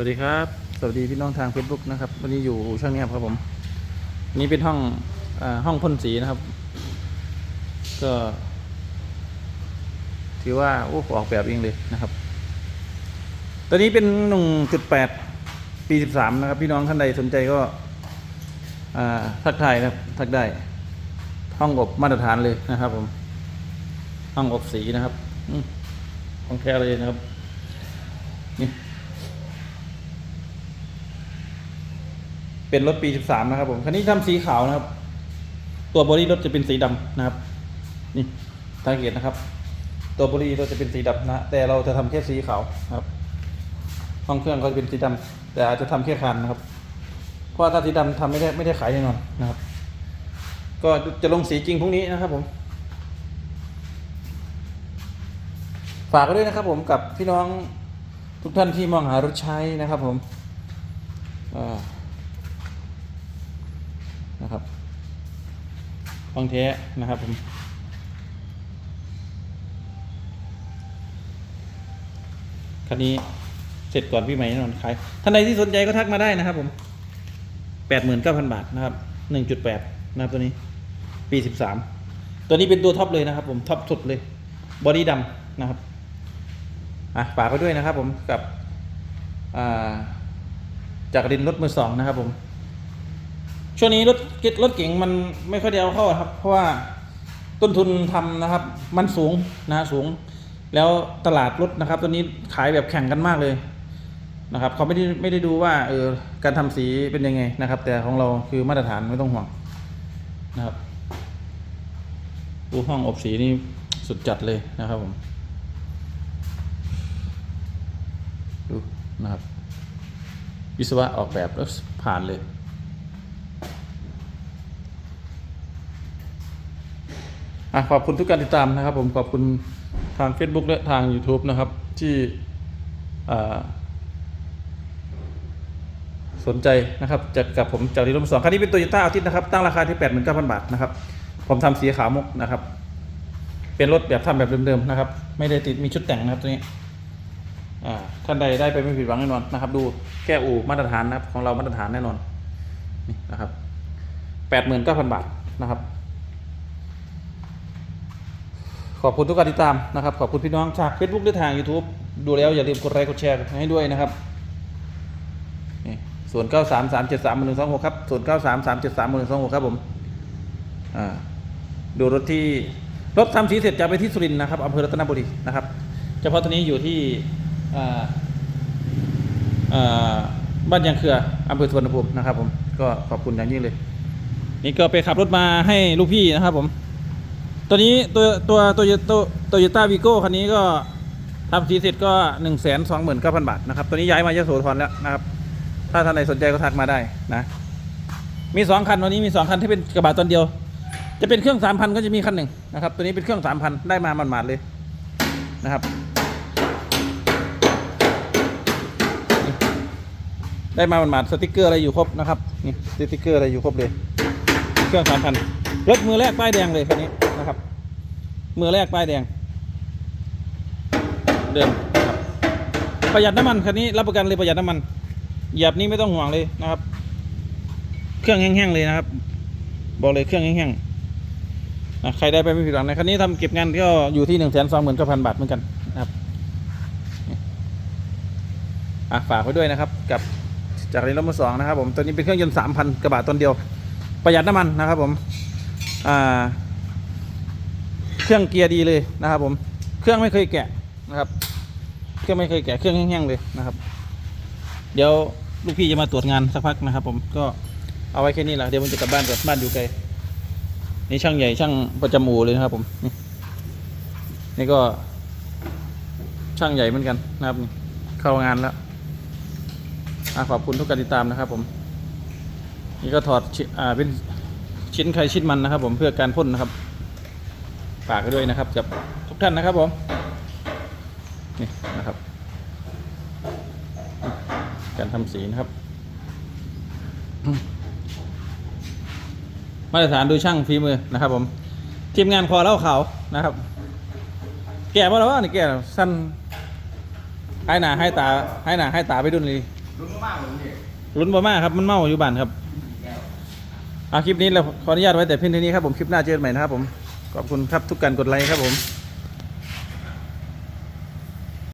สวัสดีครับ สวัสดีพี่น้องทาง Facebook นะครับ วันนี้อยู่ช่างเนี้ยบครับผมนนี้เป็นห้องอห้องพ่นสีนะครับ ก็ ถือว่าโอ้ออกแบบเองเลยนะครับ ตัวนี้เป็นหนึ่งจุดแปดปีสิบสามนะครับ พี่น้องท่านใดสนใจก็ทักทายนะครับทักได้ ห้องอบมาตรฐานเลยนะครับผม ห้องอบสีนะครับอของแท้เลยนะครับ เป็นรถปี 13 นะครับผมคันนี้ทำสีขาวนะครับ ตัวบอดี้รถจะเป็นสีดำนะครับ นี่สังเกตนะครับ ตัวบอดี้รถจะเป็นสีดำนะ แต่เราจะทำแค่สีขาวนะครับ ห้องเครื่องก็จะเป็นสีดำแต่อาจจะทำแค่คันนะครับ เพราะถ้าสีดำทำไม่ได้ไม่ได้ขายแน่นอนนะครับ ก็จะลงสีจริงพรุ่งนี้นะครับผมฝากด้วยนะครับผมกับพี่น้องทุกท่านที่มองหารถใช้นะครับผมอ่า นะครับฟังแท้นะครับผมคันนี้เสร็จก่อนพี่ใหม่แน่นอนขายท่านใดที่สนใจก็ทักมาได้นะครับ ผมแปดหมื่นเก้าพันบาทนะครับหนึ่งจุดแปดนะครับตัวนี้ ปีสิบสามตัวนี้เป็นตัวท็อปเลยนะครับ ผมท็อปสุดเลยบอดี้ดำนะครับอะฝากไปด้วยนะครับ ผมกับจากรินรถมือสองนะครับ ผม ช่วงนี้รถเก็ตรถเก๋งมันไม่ค่อยได้เอาเข้าครับ เพราะว่าต้นทุนทำนะครับ มันสูงนะฮะสูง แล้วตลาดรถนะครับตอนนี้ขายแบบแข่งกันมากเลยนะครับเขาไม่ได้ไม่ได้ดูว่าเออการทำสีเป็นยังไงนะครับ แต่ของเราคือมาตรฐานไม่ต้องห่วงนะครับดูห้องอบสีนี่สุดจัดเลยนะครับผมดูนะครับวิศวะออกแบบแล้วผ่านเลย อะขอบคุณทุกการติดตามนะครับ ผมขอบคุณทาง Facebook และทาง YouTube นะครับ ที่สนใจนะครับจากกับผมจากที่ร่มสองคันนี้เป็นโตโยต้าอาทิตย์นะครับ ตั้งราคาที่ 89,000 บาทนะครับ ผมทำสีขาวมุกนะครับ เป็นรถแบบทำแบบเดิมๆนะครับ ไม่ได้ติดมีชุดแต่งนะครับตัวนี้ท่านใดได้ไปไม่ผิดหวังแน่นอนนะครับ ดูแก้อู่มาตรฐานนะครับของเรามาตรฐานแน่นอนนี่นะครับแปดหมื่นเก้าพันบาทนะครับ ขอบคุณทุกการติดตามนะครับ ขอบคุณพี่น้องจาก Facebook หรือทาง YouTube ดูแล้วอย่าลืมกดไลค์กดแชร์ให้ด้วยนะครับนี่ส่วนเก้าสามสามเจ็ดสามหนึ่งสองหกครับส่วนเก้าสามสามเจ็ดสามหนึ่งสองหกครับผมอ่าดูรถที่รถทำสีเสร็จจะไปที่สุรินทร์นะครับอำเภอรัตนบุรีนะครับเฉพาะตัวนี้อยู่ที่อ่าอ่าบ้านยางเครืออำเภอสุวรรณภูมินะครับผมก็ขอบคุณอย่างยิ่งเลย นี่ก็ไปขับรถมาให้ลูกพี่นะครับผม ตัวนี้ตัวตัวตัวตัวโตโยต้าวีโก้คันนี้ก็ทำสีเสร็จก็หนึ่งแสนสองหมื่นเก้าพันบาทนะครับ ตัวนี้ย้ายมายโสธรแล้วนะครับ ถ้าท่านใดสนใจก็ทักมาได้นะ มีสองคันวันนี้มีสองคันที่เป็นกระบะตอนเดียว จะเป็นเครื่องสามพันก็จะมีคันหนึ่งนะครับ ตัวนี้เป็นเครื่องสามพันได้มาหมาดๆเลยนะครับ ได้มาหมาดๆสติกเกอร์อะไรอยู่ครบนะครับนี่สติกเกอร์อะไรอยู่ครบเลย เครื่องสามพันรถมือแรกป้ายแดงเลยคันนี้ นะครับ มือแรกป้ายแดง เดิมนะครับประหยัดน้ำมันคันนี้รับประกันเลยประหยัดน้ำมันหยียบนี้ไม่ต้องห่วงเลยนะครับ เครื่องแห้งๆเลยนะครับ บอกเลยเครื่องแห้งๆนะใครได้ไปไม่ผิดหวังในคันนี้ทำเก็บงานก็อยู่ที่หนึ่งแสนสองหมื่นเก้าพันบาทเหมือนกันนะครับอะฝากไว้ด้วยนะครับ กับจากเรนรถมือสองนะครับผมตัวนี้เป็นเครื่องยนต์สามพันกระบะตนเดียว ประหยัดน้ำมันนะครับผมอ่า เครื่องเกียร์ดีเลยนะครับ ผม เครื่องไม่เคยแกะนะครับ เครื่องไม่เคยแกะเครื่องแห้งๆเลยนะครับ เดี๋ยวลูกพี่จะมาตรวจงานสักพักนะครับ ผมก็เอาไว้แค่นี้แหละเดี๋ยวผมจะกลับบ้านก่อนบ้านอยู่ไกลนี่ช่างใหญ่ช่างประจำอู่เลยนะครับ ผมนี่นี่ก็ ช่างใหญ่เหมือนกันนะครับเข้างานแล้วอะขอบคุณทุกการติดตามนะครับ ผม นี่ก็ถอดชิอ่าเป็นชิ้นใครชิ้นมันนะครับ ผมเพื่อการพ่นนะครับ ปากด้วยนะครับกับทุกท่านนะครับผมนี่นะครับ การทำสีนะครับ มาตรฐานดูช่างฝีมือนะครับ ผมทีมงานคอเล่าเขานะครับ แก่บ่แล้วว่นี่แก่สั้นให้หนาให้ตาให้หนาให้ตาไปดุนเลยลุ้นมากเลยพี่ลุ้นบ่มากครับมันเมาอยู่บ้านครับอาคลิปนี้เราขออนุญาตไว้แต่เพียงเท่านี้ครับผมคลิปหน้าเจอกันใหม่นะครับผม ขอบคุณครับทุกการกดไลค์ครับผม